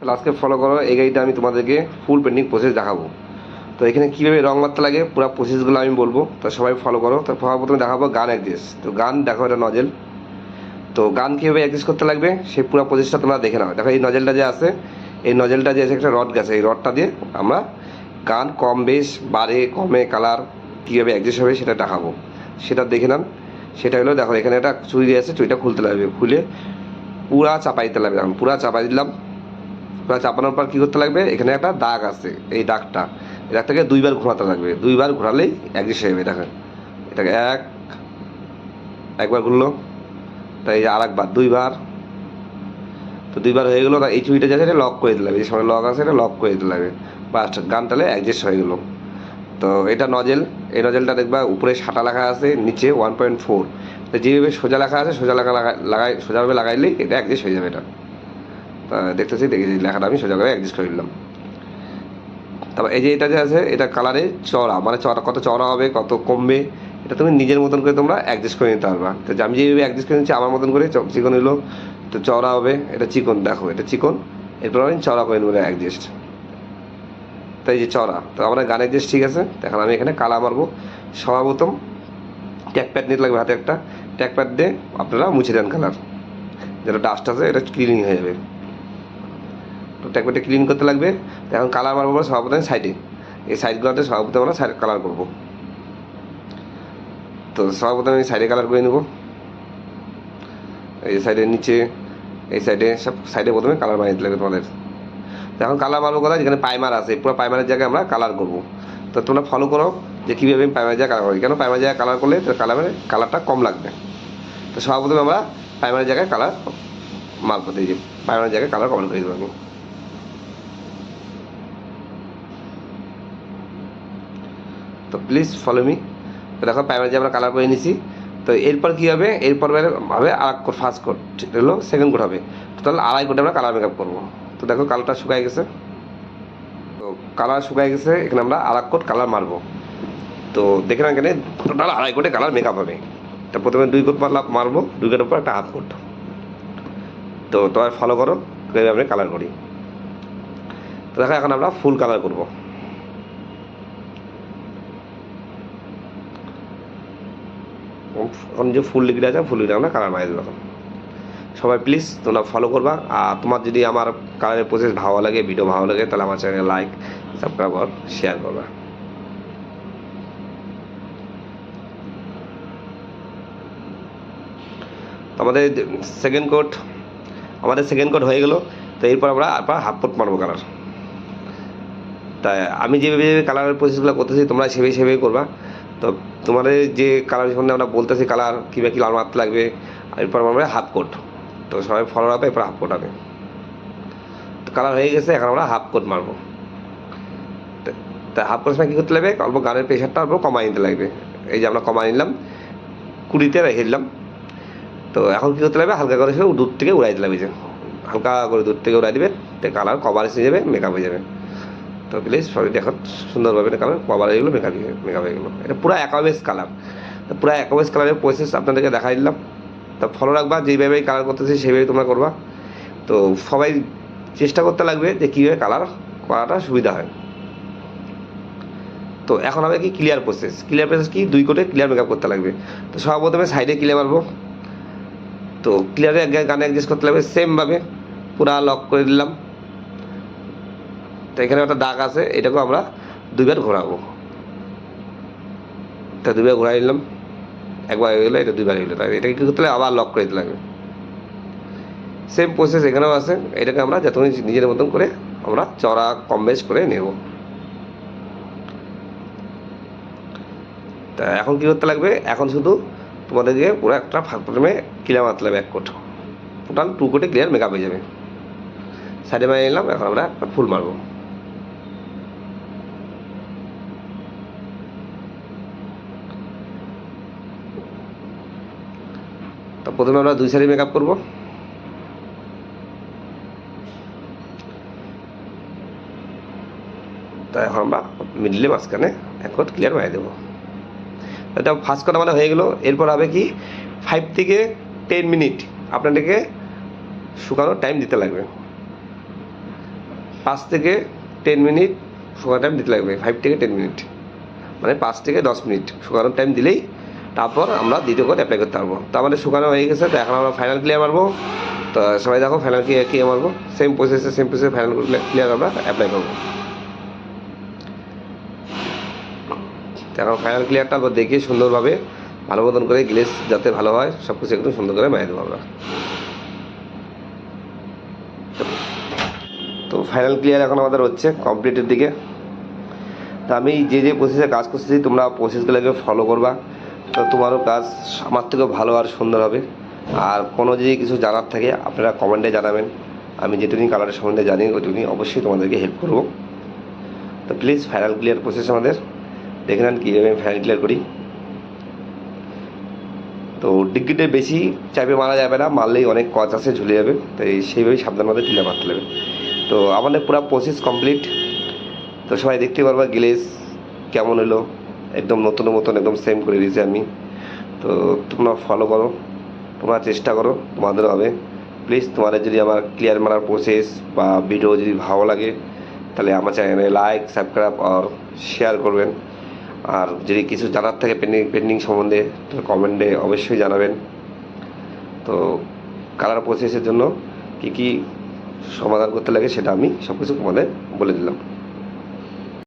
তাহলে আজকে ফলো করো, এই গাড়িটা আমি তোমাদেরকে ফুল পেন্টিং প্রসেস দেখাবো। তো এখানে কীভাবে রং মারতে লাগে, পুরো প্রসেসগুলো আমি বলব। তো সবাই ফলো করো। তো প্রথমে দেখাবো গান অ্যাডজাস্ট তো গান দেখো এটা নজেল তো গান কীভাবে অ্যাডজাস্ট করতে লাগবে, সেই পুরো প্রসেসটা তোমরা দেখে নাও। দেখো এই নজেলটা যে আছে, এই নজেলটা যে আছে একটা রড গেছে। এই রডটা দিয়ে আমরা গান কম বেশ বাড়ে, কমে কালার কীভাবে অ্যাডজাস্ট হবে সেটা দেখাবো। সেটা দেখে নান সেটা হলো দেখো এখানে একটা চুড়ি আছে চুরিটা খুলতে লাগবে। খুলে পুরা চাপাই দিতে লাগবে পুরা চাপাই দিলাম। চাপানোর পর কী করতে লাগবে? এখানে একটা দাগ আছে, এই দাগটা। এই দাগটাকে দুইবার ঘোরাতে লাগবে। দুইবার ঘোরালেই অ্যাডজাস্ট হয়ে যাবে দেখেন। এটাকে এক, একবার ঘুরলো। তাই আর একবার দুইবার। তো দুইবার হয়ে গেলো তা এই চুড়িটা যাচ্ছে এটা লক করে দিতে লাগবে। যে সময় লক আছে, এটা লক করে দিতে লাগবে। বাস, গান তাহলে অ্যাডজাস্ট হয়ে গেলো। তো এটা নজেল এই নজেলটা দেখবা উপরে সাটা লেখা আছে, নিচে ওয়ান পয়েন্ট ফোর তো যেভাবে সোজা লেখা আছে, সোজা লেখা লাগাই সোজাভাবে লাগাইলেই এটা অ্যাডজাস্ট হয়ে যাবে এটা। দেখতেছি দেখেছি লেখাটা আমি সোজা করে অ্যাডজাস্ট করে নিলাম। তারপর এই যে এটা যে আছে, এটা কালারে চড়া মানে চড়া কত চড়া হবে, কত কমবে, এটা তুমি নিজের মতন করে তোমরা অ্যাডজাস্ট করে নিতে পারবা। তো আমি যেভাবে অ্যাডজাস্ট করে নিচ্ছি, আমার মতন করে চিকন হলো, তো চড়া হবে, এটা চিকন, দেখো, এটা চিকন, এরপর আমি চড়া করে নেব অ্যাডজাস্ট তো এই যে চড়া তো আমরা গানের অ্যাডজাস্ট ঠিক আছে এখন আমি এখানে কালা মারবো। সর্বপ্রথম ট্যাগ প্যাড নিতে লাগবে হাতে একটা। ট্যাগ প্যাড দিয়ে আপনারা মুছে দেন কালার যেটা ডাস্ট আছে, এটা ক্লিনিং হয়ে যাবে। তো ট্যাগ প্যাডটা ক্লিন করতে লাগবে। এখন কালার মারবো আমরা সর্বপ্রথম সাইডে এই সাইডগুলোতে সর্বপ্রথম আমরা সাইড কালার করব। তো সর্বপ্রথম আমি সাইডে কালার করে নেব। এই সাইডের নিচে, এই সাইডে সব সাইডে প্রথমে কালার মারিয়ে দিতে লাগবে তোমাদের। এখন কালার মারবো কথা যেখানে পাইমার আছে, পুরো পাইমারের জায়গায় আমরা কালার করব। তো তোমরা ফলো করো যে কীভাবে আমি পাইমারের জায়গায় কালার করি। কেন পাইমারের জায়গায় কালার করলে তো কালারের কালারটা কম লাগবে। তো সর্বপ্রথমে আমরা পাইমারের জায়গায় কালার মারবো। এই যে পাইমারের জায়গায় কালার কমন করে দেবো। আমি তো প্লিজ ফলো মি তো দেখো প্রাইমারি আমরা কালার করে নিছি, তো এরপর কী হবে? এরপর হবে আর কোট ফার্স্ট কোট হলো? সেকেন্ড কোট হবে। তো তাহলে আড়াই কোটে আমরা কালার মেকআপ করব। তো দেখো কালারটা শুকায় গেছে। তো কালার শুকায় গেছে, এখানে আমরা আর কোট কালার মারবো। তো দেখে না এখানে টোটাল আড়াই কোটে কালার মেকআপ হবে। তো প্রথমে দুই কোট মারলাম, মারবো। দুই কোটের পর একটা হাফ কোট তো তোমার ফলো করো আমরা কালার করি। তো দেখো, এখন আমরা ফুল কালার করব। এখন যে ফুল লিগড়ে আছে, ফুল লিগড়ে আমরা কালার মারিয়ে দেবো সবাই প্লিজ তোমরা ফলো করবা। আর তোমার যদি আমার কালারের প্রসেস ভালো লাগে ভিডিও ভালো লাগে, তাহলে আমার চ্যানেলে লাইক সাবস্ক্রাইব আর শেয়ার করবা। আমাদের সেকেন্ড কোট আমাদের সেকেন্ড কোট হয়ে গেল। তো এরপর আমরা আবার হাফ কোট মারবো কালার তাই আমি যেভাবে কালারের প্রসেসগুলো করতেছি তোমরা সেভাবে সেভাবে করবা। তো তোমাদের যে কালার সম্বন্ধে আমরা বলতেছি কালার কীভাবে কী লাল মারতে লাগবে এরপর আমরা হাফ কোট তো সবাই ফলো হবে এরপর হাফ কোট হবে। তো কালার হয়ে গেছে, এখন আমরা হাফ কোট মারবো। তা- হাফ কোট সময় কী করতে লাগবে? অল্প গানের প্রেশারটা অল্প কমাই নিতে লাগবে। এই যে আমরা কমাই নিলাম, কুড়িতে রেখে দিলাম। তো এখন কী করতে লাগবে? হালকা করে সে দূর থেকে উড়াই দিতে লাগবে যে। হালকা করে দূর থেকে উড়াই দিবে কালার কভার এসে যাবে মেকআপ হয়ে যাবে। তো প্লিজ সবাই দেখো সুন্দরভাবে কালার কভার হয়ে গেলো মেকআপ মেকআপ হয়ে গেলো। এটা পুরো অ্যাকোয়াবেস কালার তো পুরো অ্যাকোয়াবেস কালারের প্রসেস আপনাদেরকে দেখাই দিলাম। তো ফলো রাখবা যেইভাবে কালার করতেছি সেইভাবে তোমরা করবা। তো সবাই চেষ্টা করতে লাগবে যে কীভাবে কালার করাটা সুবিধা হয়। তো এখন হবে কি ক্লিয়ার প্রসেস ক্লিয়ার প্রসেস কি? দুই কোটে ক্লিয়ার মেকআপ করতে লাগবে। তো সর্বপ্রথমে সাইডে ক্লিয়ার মারবো। তো ক্লিয়ারে গানে অ্যাডজাস্ট করতে লাগবে। সেমভাবে পুরা লক করে দিলাম। তো এখানে একটা দাগ আছে, এটাকেও আমরা দুইবার ঘোরাবো। তা দুইবার ঘোরাই নিলাম, একবার হয়ে গেলো এটা দুইবার হয়ে গেলো। এটাকে কী করতে আবার লক করে দিতে লাগবে সেম প্রসেস এখানেও আছে, এটাকে আমরা যত নিজের মতন করে আমরা চড়া, কম বেশ করে নেব। তা এখন কী করতে লাগবে? এখন শুধু তোমাদেরকে পুরো একটা ফাঁক প্রথমে ক্লিয়ার মারতে লাগবে এক কোট। টোটাল টু কোটে ক্লিয়ার মেকআপ হয়ে যাবে। সাইডে মারিয়ে নিলাম, এখন আমরা একটা ফুল মারবো। তো প্রথমে আমরা দুই সাইডে মেকআপ করব। তা এখন আমরা মিডলে মাঝখানে এক কোট ক্লিয়ার মারিয়ে দেবো এটা ফার্স্ট কথা আমাদের হয়ে গেলো। এরপর হবে কি ফাইভ থেকে টেন মিনিট আপনাদেরকে শুকানোর টাইম দিতে লাগবে। পাঁচ থেকে টেন মিনিট শুকানোর টাইম দিতে লাগবে। ফাইভ থেকে টেন মিনিট মানে পাঁচ থেকে দশ মিনিট শুকানোর টাইম দিলেই তারপর আমরা দ্বিতীয় করে অ্যাপ্লাই করতে পারব। তো আমাদের শুকানো হয়ে গেছে, তো এখন আমরা ফাইনাল ক্লিয়ার মারবো। তো সবাই দেখো ফাইনাল ক্লিয়ার ক্লিয়ার মারবো? সেম প্রসেসে সেম প্রসেসে ফাইনাল ক্লিয়ার আমরা অ্যাপ্লাই করব। এখন ফাইনাল ক্লিয়ারটা আবার দেখে সুন্দরভাবে। ভালো মতন করে গ্লেস যাতে ভালো হয় সব কিছু একটু সুন্দর করে মারিয়ে দেবো আমরা। তো ফাইনাল ক্লিয়ার এখন আমাদের হচ্ছে কমপ্লিটের দিকে। তো আমি যে যে প্রসেসে কাজ করতেছি, তোমরা প্রসেসগুলোকে ফলো করবা। তো তোমারও কাজ আমার থেকেও ভালো আর সুন্দর হবে। আর কোনো যদি কিছু জানার থাকে, আপনারা কমেন্টে জানাবেন। আমি যেটুকুনি কালারের সম্বন্ধে জানি ওইটুকুনি অবশ্যই তোমাদেরকে হেল্প করব। তো প্লিজ ফাইনাল ক্লিয়ার প্রসেস আমাদের। দেখে নেন কীভাবে আমি ফাইনাল ক্লিয়ার করি। তো ডিগ্রিতে বেশি চাপে মারা যাবে না, মারলেই অনেক কচ আছে, ঝুলে যাবে। তো এই সেইভাবেই সাবধান মতো ক্লিয়ার মারতে হবে। তো আমাদের পুরো প্রসেস কমপ্লিট তো সবাই দেখতে পারবা, গ্লেস, কেমন হলো? একদম নতুন মতন, একদম সেম করে দিয়েছি আমি। তো তোমরা ফলো করো, তোমরা চেষ্টা করো, তোমাদের হবে। প্লিজ তোমাদের যদি আমার ক্লিয়ার মারার প্রসেস বা ভিডিও যদি ভালো লাগে, তাহলে আমার চ্যানেলে লাইক সাবস্ক্রাইব আর শেয়ার করবেন। আর যদি কিছু জানার থাকে পেন্ডিং পেন্ডিং সম্বন্ধে তাহলে কমেন্টে অবশ্যই জানাবেন। তো কালার প্রসেসের জন্য কী কী সমাধান করতে লাগে সেটা আমি সব কিছু তোমাদের বলে দিলাম।